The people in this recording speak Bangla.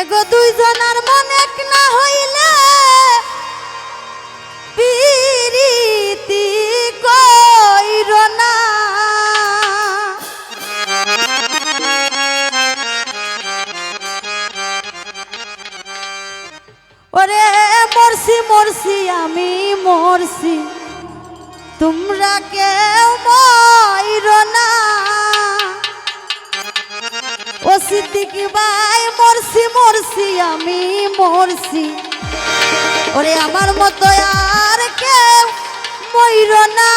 এগো দুইজনার মন এক না হইলে না। ওরে মরছি মরছি, আমি মরছি, তোমরা কেউ ময়র না। সিদ্দিক ভাই মরছি মরছি আমি মরসি ওরে আমার মতো আর কেউ ময়ূর না।